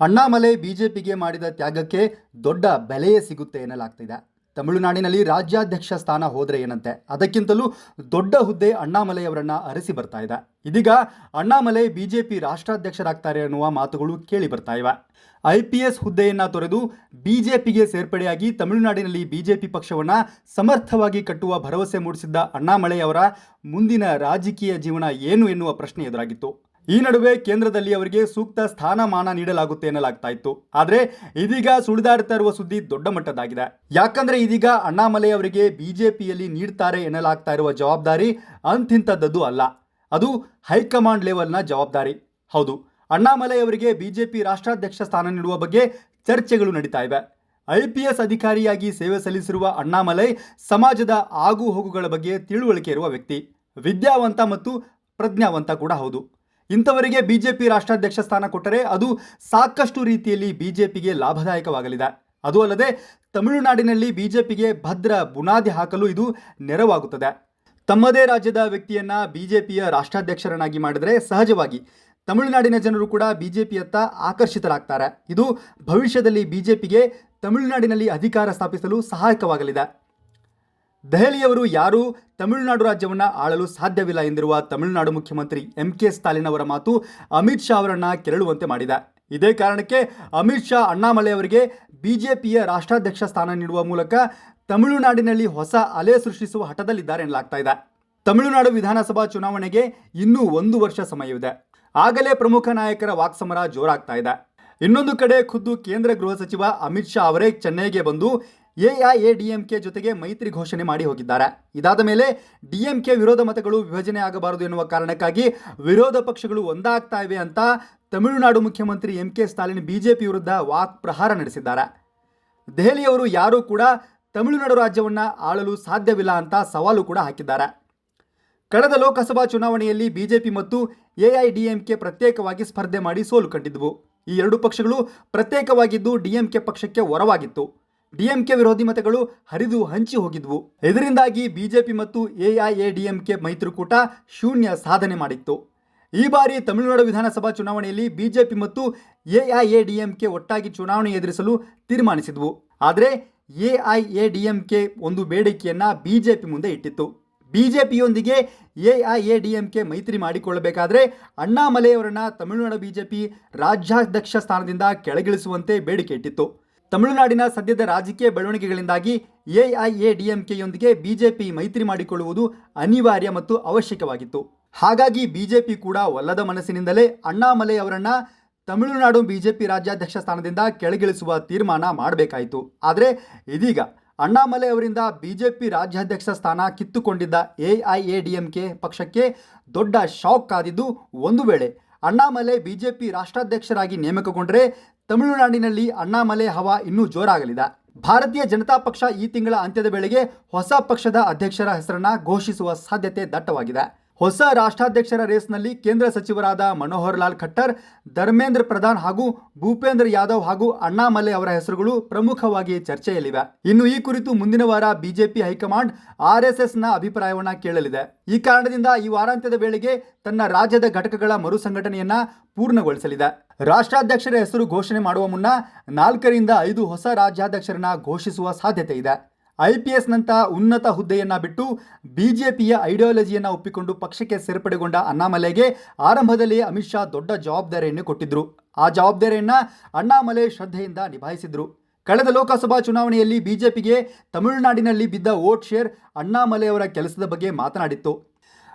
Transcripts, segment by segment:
ಅಣ್ಣಾಮಲೈ ಬಿಜೆಪಿಗೆ ಮಾಡಿದ ತ್ಯಾಗಕ್ಕೆ ದೊಡ್ಡ ಬೆಲೆಯೇ ಸಿಗುತ್ತೆ ಎನ್ನಲಾಗ್ತಿದೆ. ತಮಿಳುನಾಡಿನಲ್ಲಿ ರಾಜ್ಯಾಧ್ಯಕ್ಷ ಸ್ಥಾನ ಹೋದರೆ ಏನಂತೆ? ಅದಕ್ಕಿಂತಲೂ ದೊಡ್ಡ ಹುದ್ದೆ ಅಣ್ಣಾಮಲೈ ಅವರನ್ನ ಅರಸಿ ಬರ್ತಾ ಇದೆ. ಇದೀಗ ಅಣ್ಣಾಮಲೈ ಬಿಜೆಪಿ ರಾಷ್ಟ್ರಾಧ್ಯಕ್ಷರಾಗ್ತಾರೆ ಅನ್ನುವ ಮಾತುಗಳು ಕೇಳಿ ಬರ್ತಾ ಇವೆ. ಐ ಪಿ ಎಸ್ ಹುದ್ದೆಯನ್ನ ತೊರೆದು ಬಿಜೆಪಿಗೆ ಸೇರ್ಪಡೆಯಾಗಿ ತಮಿಳುನಾಡಿನಲ್ಲಿ ಬಿಜೆಪಿ ಪಕ್ಷವನ್ನ ಸಮರ್ಥವಾಗಿ ಕಟ್ಟುವ ಭರವಸೆ ಮೂಡಿಸಿದ್ದ ಅಣ್ಣಾಮಲೈ ಅವರ ಮುಂದಿನ ರಾಜಕೀಯ ಜೀವನ ಏನು ಎನ್ನುವ ಪ್ರಶ್ನೆ ಎದುರಾಗಿತ್ತು. ಈ ನಡುವೆ ಕೇಂದ್ರದಲ್ಲಿ ಅವರಿಗೆ ಸೂಕ್ತ ಸ್ಥಾನಮಾನ ನೀಡಲಾಗುತ್ತೆ ಎನ್ನಲಾಗ್ತಾ ಇತ್ತು ಆದ್ರೆ ಇದೀಗ ಸುಳಿದಾಡ್ತಾ ಇರುವ ಸುದ್ದಿ ದೊಡ್ಡ ಮಟ್ಟದಾಗಿದೆ. ಯಾಕಂದ್ರೆ ಇದೀಗ ಅಣ್ಣಾಮಲೈ ಅವರಿಗೆ ಬಿಜೆಪಿಯಲ್ಲಿ ನೀಡ್ತಾರೆ ಎನ್ನಲಾಗ್ತಾ ಇರುವ ಜವಾಬ್ದಾರಿ ಅಂತಿಂಥದ್ದು ಅಲ್ಲ. ಅದು ಹೈಕಮಾಂಡ್ ಲೆವೆಲ್ನ ಜವಾಬ್ದಾರಿ. ಹೌದು, ಅಣ್ಣಾಮಲೈ ಅವರಿಗೆ ಬಿಜೆಪಿ ರಾಷ್ಟ್ರಾಧ್ಯಕ್ಷ ಸ್ಥಾನ ನೀಡುವ ಬಗ್ಗೆ ಚರ್ಚೆಗಳು ನಡೀತಾ ಇವೆ. ಐ ಪಿ ಎಸ್ ಅಧಿಕಾರಿಯಾಗಿ ಸೇವೆ ಸಲ್ಲಿಸಿರುವ ಅಣ್ಣಾಮಲೈ ಸಮಾಜದ ಆಗು ಹೋಗುಗಳ ಬಗ್ಗೆ ತಿಳುವಳಿಕೆ ಇರುವ ವ್ಯಕ್ತಿ. ವಿದ್ಯಾವಂತ ಮತ್ತು ಪ್ರಜ್ಞಾವಂತ ಕೂಡ ಹೌದು. ಇಂಥವರಿಗೆ ಬಿಜೆಪಿ ರಾಷ್ಟ್ರಾಧ್ಯಕ್ಷ ಸ್ಥಾನ ಕೊಟ್ಟರೆ ಅದು ಸಾಕಷ್ಟು ರೀತಿಯಲ್ಲಿ ಬಿಜೆಪಿಗೆ ಲಾಭದಾಯಕವಾಗಲಿದೆ. ಅದು ಅಲ್ಲದೆ ತಮಿಳುನಾಡಿನಲ್ಲಿ ಬಿಜೆಪಿಗೆ ಭದ್ರ ಬುನಾದಿ ಹಾಕಲು ಇದು ನೆರವಾಗುತ್ತದೆ. ತಮ್ಮದೇ ರಾಜ್ಯದ ವ್ಯಕ್ತಿಯನ್ನ ಬಿಜೆಪಿಯ ರಾಷ್ಟ್ರಾಧ್ಯಕ್ಷರನ್ನಾಗಿ ಮಾಡಿದರೆ ಸಹಜವಾಗಿ ತಮಿಳುನಾಡಿನ ಜನರು ಕೂಡ ಬಿಜೆಪಿಯತ್ತ ಆಕರ್ಷಿತರಾಗ್ತಾರೆ. ಇದು ಭವಿಷ್ಯದಲ್ಲಿ ಬಿಜೆಪಿಗೆ ತಮಿಳುನಾಡಿನಲ್ಲಿ ಅಧಿಕಾರ ಸ್ಥಾಪಿಸಲು ಸಹಾಯಕವಾಗಲಿದೆ. ದೆಹಲಿಯವರು ಯಾರೂ ತಮಿಳುನಾಡು ರಾಜ್ಯವನ್ನು ಆಳಲು ಸಾಧ್ಯವಿಲ್ಲ ಎಂದಿರುವ ತಮಿಳುನಾಡು ಮುಖ್ಯಮಂತ್ರಿ ಎಂ ಕೆ ಸ್ಟಾಲಿನ್ ಅವರ ಮಾತು ಅಮಿತ್ ಶಾ ಅವರನ್ನ ಕೆರಳುವಂತೆ ಮಾಡಿದೆ. ಇದೇ ಕಾರಣಕ್ಕೆ ಅಮಿತ್ ಶಾ ಅಣ್ಣಾಮಲೆ ಅವರಿಗೆ ಬಿಜೆಪಿಯ ರಾಷ್ಟ್ರಾಧ್ಯಕ್ಷ ಸ್ಥಾನ ನೀಡುವ ಮೂಲಕ ತಮಿಳುನಾಡಿನಲ್ಲಿ ಹೊಸ ಅಲೆ ಸೃಷ್ಟಿಸುವ ಹಠದಲ್ಲಿದ್ದಾರೆ ಎನ್ನಲಾಗ್ತಾ ಇದೆ. ತಮಿಳುನಾಡು ವಿಧಾನಸಭಾ ಚುನಾವಣೆಗೆ ಇನ್ನೂ ಒಂದು ವರ್ಷ ಸಮಯವಿದೆ. ಆಗಲೇ ಪ್ರಮುಖ ನಾಯಕರ ವಾಕ್ಸಮರ ಜೋರಾಗ್ತಾ ಇದೆ. ಇನ್ನೊಂದು ಕಡೆ ಖುದ್ದು ಕೇಂದ್ರ ಗೃಹ ಸಚಿವ ಅಮಿತ್ ಶಾ ಅವರೇ ಚೆನ್ನೈಗೆ ಬಂದು ಎಐಎಡಿಎಂಕೆ ಜೊತೆಗೆ ಮೈತ್ರಿ ಘೋಷಣೆ ಮಾಡಿ ಹೋಗಿದ್ದಾರೆ. ಇದಾದ ಮೇಲೆ ಡಿಎಂಕೆ ವಿರೋಧ ಮತಗಳು ವಿಭಜನೆ ಆಗಬಾರದು ಎನ್ನುವ ಕಾರಣಕ್ಕಾಗಿ ವಿರೋಧ ಪಕ್ಷಗಳು ಒಂದಾಗ್ತಾ ಇವೆ ಅಂತ ತಮಿಳುನಾಡು ಮುಖ್ಯಮಂತ್ರಿ ಎಂ ಕೆ ಸ್ಟಾಲಿನ್ ಬಿಜೆಪಿ ವಿರುದ್ಧ ವಾಕ್ ಪ್ರಹಾರ ನಡೆಸಿದ್ದಾರೆ. ದೆಹಲಿಯವರು ಯಾರೂ ಕೂಡ ತಮಿಳುನಾಡು ರಾಜ್ಯವನ್ನು ಆಳಲು ಸಾಧ್ಯವಿಲ್ಲ ಅಂತ ಸವಾಲು ಕೂಡ ಹಾಕಿದ್ದಾರೆ. ಕಳೆದ ಲೋಕಸಭಾ ಚುನಾವಣೆಯಲ್ಲಿ ಬಿಜೆಪಿ ಮತ್ತು ಎಐಡಿಎಂಕೆ ಪ್ರತ್ಯೇಕವಾಗಿ ಸ್ಪರ್ಧೆ ಮಾಡಿ ಸೋಲು ಕಂಡಿದ್ದವು ಈ ಎರಡು ಪಕ್ಷಗಳು ಪ್ರತ್ಯೇಕವಾಗಿದ್ದು ಡಿಎಂಕೆ ಪಕ್ಷಕ್ಕೆ ಹೊರವಾಗಿತ್ತು ಡಿಎಂಕೆ ವಿರೋಧಿ ಮತಗಳು ಹರಿದು ಹಂಚಿ ಹೋಗಿದ್ವು. ಇದರಿಂದಾಗಿ ಬಿಜೆಪಿ ಮತ್ತು ಎಐಎಡಿಎಂಕೆ ಮೈತ್ರಿಕೂಟ ಶೂನ್ಯ ಸಾಧನೆ ಮಾಡಿತ್ತು. ಈ ಬಾರಿ ತಮಿಳುನಾಡು ವಿಧಾನಸಭಾ ಚುನಾವಣೆಯಲ್ಲಿ ಬಿಜೆಪಿ ಮತ್ತು ಎಐಎಡಿಎಂಕೆ ಒಟ್ಟಾಗಿ ಚುನಾವಣೆ ಎದುರಿಸಲು ತೀರ್ಮಾನಿಸಿದ್ವು. ಆದರೆ ಎಐಎಡಿಎಂಕೆ ಒಂದು ಬೇಡಿಕೆಯನ್ನ ಬಿಜೆಪಿ ಮುಂದೆ ಇಟ್ಟಿತ್ತು. ಬಿಜೆಪಿಯೊಂದಿಗೆ ಎಐಎಡಿಎಂಕೆ ಮೈತ್ರಿ ಮಾಡಿಕೊಳ್ಳಬೇಕಾದ್ರೆ ಅಣ್ಣಾಮಲೆಯವರನ್ನ ತಮಿಳುನಾಡು ಬಿಜೆಪಿ ರಾಜ್ಯಾಧ್ಯಕ್ಷ ಸ್ಥಾನದಿಂದ ಕೆಳಗಿಳಿಸುವಂತೆ ಬೇಡಿಕೆ ಇಟ್ಟಿತ್ತು. ತಮಿಳುನಾಡಿನ ಸದ್ಯದ ರಾಜಕೀಯ ಬೆಳವಣಿಗೆಗಳಿಂದಾಗಿ ಎಐಎಡಿಎಂಕೆಯೊಂದಿಗೆ ಬಿಜೆಪಿ ಮೈತ್ರಿ ಮಾಡಿಕೊಳ್ಳುವುದು ಅನಿವಾರ್ಯ ಮತ್ತು ಅವಶ್ಯಕವಾಗಿತ್ತು. ಹಾಗಾಗಿ ಬಿಜೆಪಿ ಕೂಡ ಒಲ್ಲದ ಮನಸ್ಸಿನಿಂದಲೇ ಅಣ್ಣಾಮಲೈ ಅವರನ್ನು ತಮಿಳುನಾಡು ಬಿಜೆಪಿ ರಾಜ್ಯಾಧ್ಯಕ್ಷ ಸ್ಥಾನದಿಂದ ಕೆಳಗಿಳಿಸುವ ತೀರ್ಮಾನ ಮಾಡಬೇಕಾಯಿತು. ಆದರೆ ಇದೀಗ ಅಣ್ಣಾಮಲೈ ಅವರಿಂದ ಬಿಜೆಪಿ ರಾಜ್ಯಾಧ್ಯಕ್ಷ ಸ್ಥಾನ ಕಿತ್ತುಕೊಂಡಿದ್ದ ಎಐಎಡಿಎಂಕೆ ಪಕ್ಷಕ್ಕೆ ದೊಡ್ಡ ಶಾಕ್ ಕಾದಿದ್ದು ಒಂದು ವೇಳೆ ಅಣ್ಣಾಮಲೈ ಬಿಜೆಪಿ ರಾಷ್ಟ್ರಾಧ್ಯಕ್ಷರಾಗಿ ನೇಮಕಗೊಂಡರೆ ತಮಿಳುನಾಡಿನಲ್ಲಿ ಅಣ್ಣಾಮಲೆ ಹವಾ ಇನ್ನೂ ಜೋರಾಗಲಿದೆ. ಭಾರತೀಯ ಜನತಾ ಪಕ್ಷ ಈ ತಿಂಗಳ ಅಂತ್ಯದ ವೇಳೆಗೆ ಹೊಸ ಪಕ್ಷದ ಅಧ್ಯಕ್ಷರ ಹೆಸರನ್ನ ಘೋಷಿಸುವ ಸಾಧ್ಯತೆ ದಟ್ಟವಾಗಿದೆ. ಹೊಸ ರಾಷ್ಟ್ರಾಧ್ಯಕ್ಷರ ರೇಸ್ನಲ್ಲಿ ಕೇಂದ್ರ ಸಚಿವರಾದ ಮನೋಹರ್ ಲಾಲ್ ಖಟ್ಟರ್, ಧರ್ಮೇಂದ್ರ ಪ್ರಧಾನ್ ಹಾಗೂ ಭೂಪೇಂದ್ರ ಯಾದವ್ ಹಾಗೂ ಅಣ್ಣಾಮಲೆ ಅವರ ಹೆಸರುಗಳು ಪ್ರಮುಖವಾಗಿ ಚರ್ಚೆಯಲ್ಲಿವೆ. ಇನ್ನು ಈ ಕುರಿತು ಮುಂದಿನ ವಾರ ಬಿಜೆಪಿ ಹೈಕಮಾಂಡ್ ಆರ್ಎಸ್ಎಸ್ನ ಅಭಿಪ್ರಾಯವನ್ನ ಕೇಳಲಿದೆ. ಈ ಕಾರಣದಿಂದ ಈ ವಾರಾಂತ್ಯದ ವೇಳೆಗೆ ತನ್ನ ರಾಜ್ಯದ ಘಟಕಗಳ ಮರುಸಂಘಟನೆಯನ್ನ ಪೂರ್ಣಗೊಳಿಸಲಿದೆ. ರಾಷ್ಟ್ರಾಧ್ಯಕ್ಷರ ಹೆಸರು ಘೋಷಣೆ ಮಾಡುವ ಮುನ್ನ ನಾಲ್ಕರಿಂದ ಐದು ಹೊಸ ರಾಜ್ಯಾಧ್ಯಕ್ಷರನ್ನ ಘೋಷಿಸುವ ಸಾಧ್ಯತೆ ಇದೆ. ಐ ಪಿ ಎಸ್ನಂತಹ ಉನ್ನತ ಹುದ್ದೆಯನ್ನು ಬಿಟ್ಟು ಬಿಜೆಪಿಯ ಐಡಿಯಾಲಜಿಯನ್ನು ಒಪ್ಪಿಕೊಂಡು ಪಕ್ಷಕ್ಕೆ ಸೇರ್ಪಡೆಗೊಂಡ ಅಣ್ಣಾಮಲೆಗೆ ಆರಂಭದಲ್ಲಿ ಅಮಿತ್ ಶಾ ದೊಡ್ಡ ಜವಾಬ್ದಾರಿಯನ್ನು ಕೊಟ್ಟಿದ್ದರು ಆ ಜವಾಬ್ದಾರಿಯನ್ನು ಅಣ್ಣಾಮಲೆ ಶ್ರದ್ಧೆಯಿಂದ ನಿಭಾಯಿಸಿದ್ರು. ಕಳೆದ ಲೋಕಸಭಾ ಚುನಾವಣೆಯಲ್ಲಿ ಬಿಜೆಪಿಗೆ ತಮಿಳುನಾಡಿನಲ್ಲಿ ಬಿದ್ದ ವೋಟ್ ಶೇರ್ ಅಣ್ಣಾಮಲೆಯವರ ಕೆಲಸದ ಬಗ್ಗೆ ಮಾತನಾಡಿತ್ತು.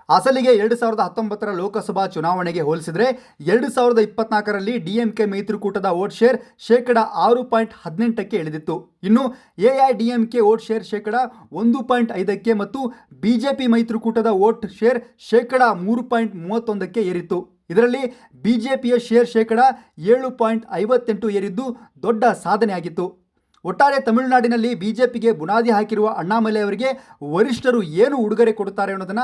ಅಸಲಿಗೆ ಎರಡು ಸಾವಿರದ ಹತ್ತೊಂಬತ್ತರ ಲೋಕಸಭಾ ಚುನಾವಣೆಗೆ ಹೋಲಿಸಿದರೆ ಎರಡು ಸಾವಿರದ ಇಪ್ಪತ್ನಾಲ್ಕರಲ್ಲಿ ಡಿಎಂಕೆ ಮೈತ್ರಿಕೂಟದ ವೋಟ್ ಶೇರ್ ಶೇಕಡ ಆರು ಪಾಯಿಂಟ್ ಹದಿನೆಂಟಕ್ಕೆ ಇಳಿದಿತ್ತು. ಇನ್ನು ಎಐಡಿಎಂಕೆ ವೋಟ್ ಶೇರ್ ಶೇಕಡ ಒಂದು ಪಾಯಿಂಟ್ ಐದಕ್ಕೆ ಮತ್ತು ಬಿಜೆಪಿ ಮೈತ್ರಿಕೂಟದ ವೋಟ್ ಶೇರ್ ಶೇಕಡ ಮೂರು ಪಾಯಿಂಟ್ ಮೂವತ್ತೊಂದಕ್ಕೆ ಏರಿತ್ತು. ಇದರಲ್ಲಿ ಬಿಜೆಪಿಯ ಶೇರ್ ಶೇಕಡ ಏಳು ಪಾಯಿಂಟ್ ಐವತ್ತೆಂಟು ಏರಿದ್ದು ದೊಡ್ಡ ಸಾಧನೆಯಾಗಿತ್ತು. ಒಟ್ಟಾರೆ ತಮಿಳುನಾಡಿನಲ್ಲಿ ಬಿಜೆಪಿಗೆ ಬುನಾದಿ ಹಾಕಿರುವ ಅಣ್ಣಾಮಲೈ ಅವರಿಗೆ ವರಿಷ್ಠರು ಏನು ಉಡುಗೊರೆ ಕೊಡುತ್ತಾರೆ ಅನ್ನೋದನ್ನ